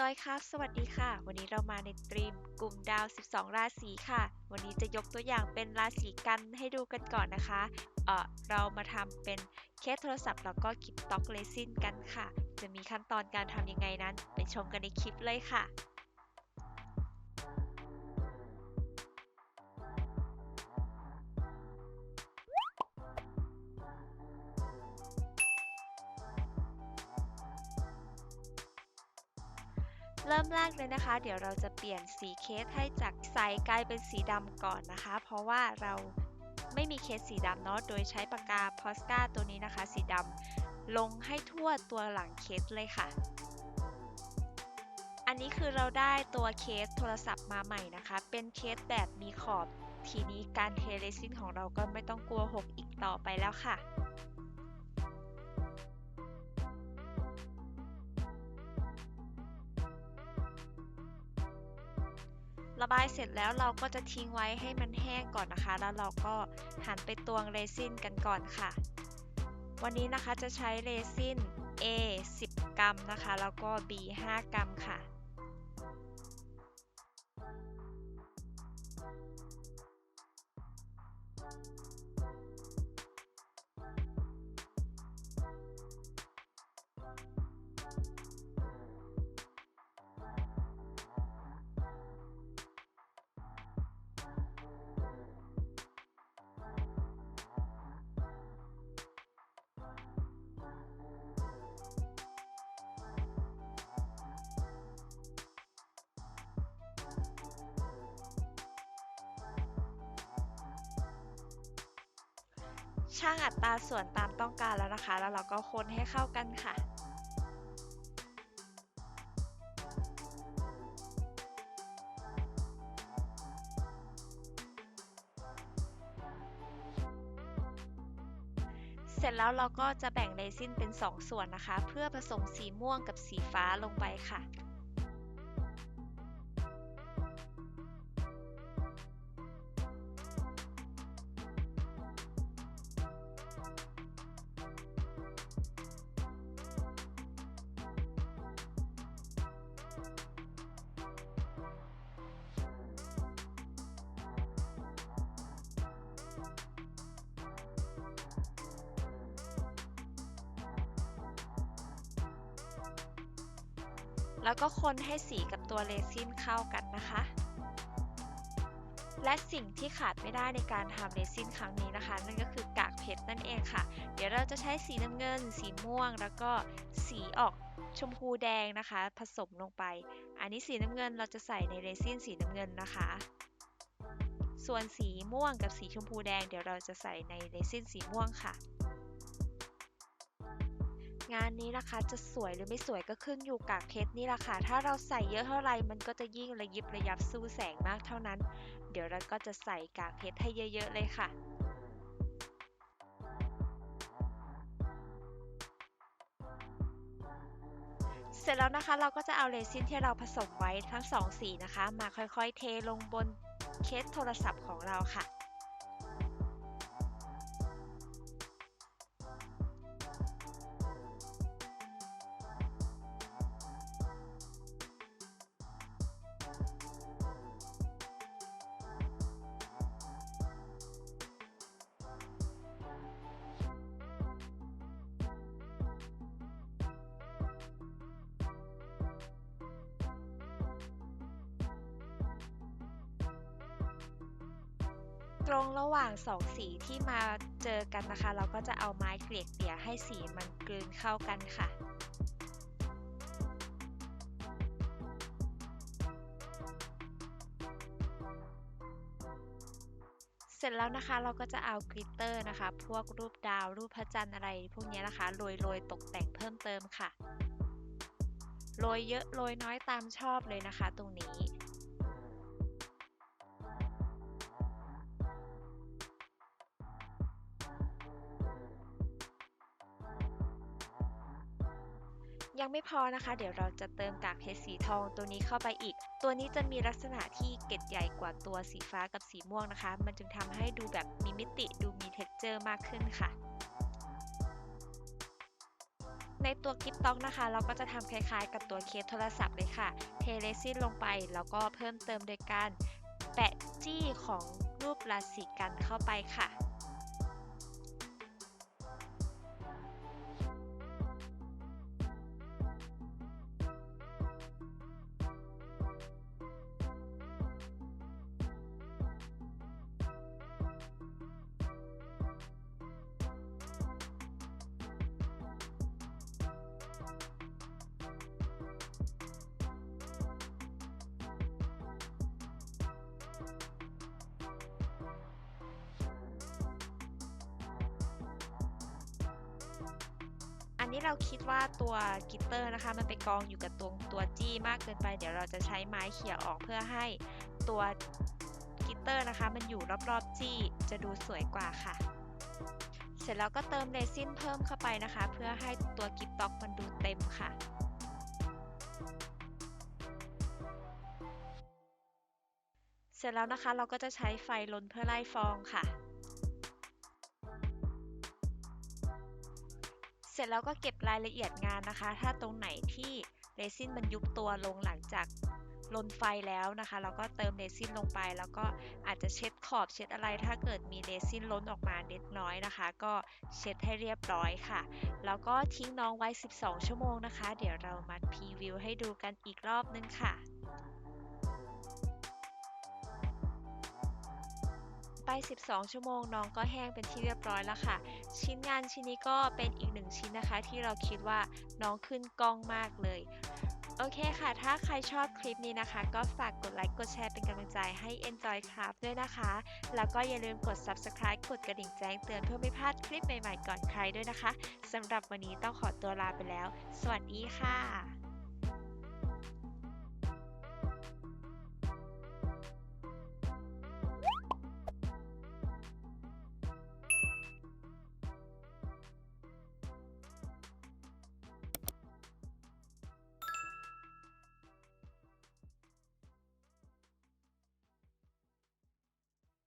จอยครับ สวัสดีค่ะ วันนี้เรามาในตรีมกลุ่มดาว 12 ราศีค่ะ วันนี้จะยกตัวอย่างเป็นราศีกันให้ดูกันก่อนนะคะ เออเรามาทำเป็นเคสโทรศัพท์แล้วก็คลิปต็อกเลซินกันค่ะ จะมีขั้นตอนการทำยังไงนั้น ไปชมกันในคลิปเลยค่ะ เริ่มแรกเลยนะคะ เดี๋ยวเราจะเปลี่ยนสีเคสให้จากใสกลายเป็นสีดำก่อนนะคะ เพราะว่าเราไม่มีเคสสีดำเนาะโดยใช้ปากกาพอสกาตัวนี้นะคะ สีดำลงให้ทั่วตัวหลังเคสเลยค่ะ อันนี้คือเราได้ตัวเคสโทรศัพท์มาใหม่นะคะ เป็นเคสแบบมีขอบทีนี้การเทเลซินของเราก็ไม่ต้องกลัวหกอีกต่อไปแล้วค่ะ ระบายเสร็จแล้วเราก็จะทิ้งไว้ให้มันแห้งก่อนนะคะ แล้วเราก็หันไปตวงเรซินกันก่อนค่ะ วันนี้นะคะจะใช้เรซิน A 10 กรัมนะคะ แล้วก็ B 5 กรัมค่ะ ช่างอัตราส่วนตามต้องการแล้วนะคะ แล้วเราก็คนให้เข้ากันค่ะเสร็จแล้วเราก็จะแบ่งเรซินเป็น 2 ส่วนนะคะ เพื่อผสมสีม่วงกับสีฟ้าลงไปค่ะ แล้วก็คนให้สีกับตัวเรซินเข้ากันนะคะ และสิ่งที่ขาดไม่ได้ในการทำเรซินครั้งนี้นะคะ นั่นก็คือกากเพชรนั่นเองค่ะ เดี๋ยวเราจะใช้สีน้ำเงิน สีม่วง แล้วก็สีออกชมพูแดงนะคะ ผสมลงไป อันนี้สีน้ำเงินเราจะใส่ในเรซินสีน้ำเงินนะคะ ส่วนสีม่วงกับสีชมพูแดง เดี๋ยวเราจะใส่ในเรซินสีม่วงค่ะ งานนี้นะคะจะสวยหรือไม่สวยก็ขึ้นอยู่กากเพชรนี่แหละค่ะ ถ้าเราใส่เยอะเท่าไหร่มันก็จะยิ่งระยิบระยับสู้แสงมากเท่านั้น เดี๋ยวเราก็จะใส่กากเพชรให้เยอะ ๆ เลยค่ะเสร็จแล้วนะคะเราก็จะเอาเรซินที่เราผสมไว้ทั้งสองสีนะคะ มาค่อยๆ เทลงบนเคสโทรศัพท์ของเราค่ะ รงระหว่างสองสีที่มาเจอกันนะคะ เราก็จะเอาไม้เกลี่ยเกลี่ยให้สีมันกลืนเข้ากันค่ะเสร็จแล้วนะคะเราก็จะเอากลิตเตอร์นะคะ พวกรูปดาวรูปพระจันทร์อะไร พวกนี้นะคะโรยโรยตกแต่งเพิ่มเติมค่ะโรยเยอะโรยน้อยตามชอบเลยนะคะ ตรงนี้ ยังไม่พอนะคะ เดี๋ยวเราจะเติมกากเพชรสีทองตัวนี้เข้าไปอีก ตัวนี้จะมีลักษณะที่เกล็ดใหญ่กว่าตัวสีฟ้ากับสีม่วงนะคะ มันจึงทำให้ดูแบบมีมิติดูมีเท็กเจอร์มากขึ้นค่ะในตัวกิฟต็อกนะคะ เราก็จะทำคล้ายๆ กับตัวเคสโทรศัพท์เลยค่ะ เทเรซินลงไปแล้วก็เพิ่มเติมโดยการแปะจี้ของรูปราศีกันเข้าไปค่ะ นี้เราคิดว่าตัวกิตเตอร์นะคะ มันไปกองอยู่กับตรงตัวจี้มากเกินไป เดี๋ยวเราจะใช้ไม้เขี่ยออกเพื่อให้ตัวกิตเตอร์นะคะ มันอยู่รอบๆจี้จะดูสวยกว่าค่ะ เสร็จแล้วก็เติมเรซินเพิ่มเข้าไปนะคะ เพื่อให้ตัวกิฟต็อกมันดูเต็มค่ะเสร็จแล้วนะคะเราก็จะใช้ไฟลนเพื่อไล่ฟองค่ะ ร็จแล้วก็เก็บรายละเอียดงานนะคะ ถ้าตรงไหนที่เรซินมันยุบตัวลงหลังจากลนไฟแล้วนะคะ เราก็เติมเรซินลงไป แล้วก็อาจจะเช็ดขอบเช็ดอะไร ถ้าเกิดมีเรซินล้นออกมาเล็กน้อยนะคะ ก็เช็ดให้เรียบร้อยค่ะ แล้วก็ทิ้งน้องไว้ 12 ชั่วโมงนะคะ เดี๋ยวเรามาพรีวิวให้ดูกันอีกรอบนึงค่ะ 12 ชั่วโมงน้องก็แห้งเป็นที่เรียบร้อยแล้วค่ะ ชิ้นงานชิ้นนี้ก็เป็นอีกหนึ่งชิ้นนะคะ ที่เราคิดว่าน้องขึ้นกล้องมากเลยโอเคค่ะ ถ้าใครชอบคลิปนี้นะคะ ก็ฝากกดไลค์ กดแชร์เป็นกำลังใจให้ Enjoy Craft ด้วยนะคะ แล้วก็อย่าลืมกด Subscribe กดกระดิ่งแจ้งเตือนเพื่อไม่พลาดคลิปใหม่ๆก่อนใครด้วยนะคะ สำหรับวันนี้ต้องขอตัวลาไปแล้ว สวัสดีค่ะ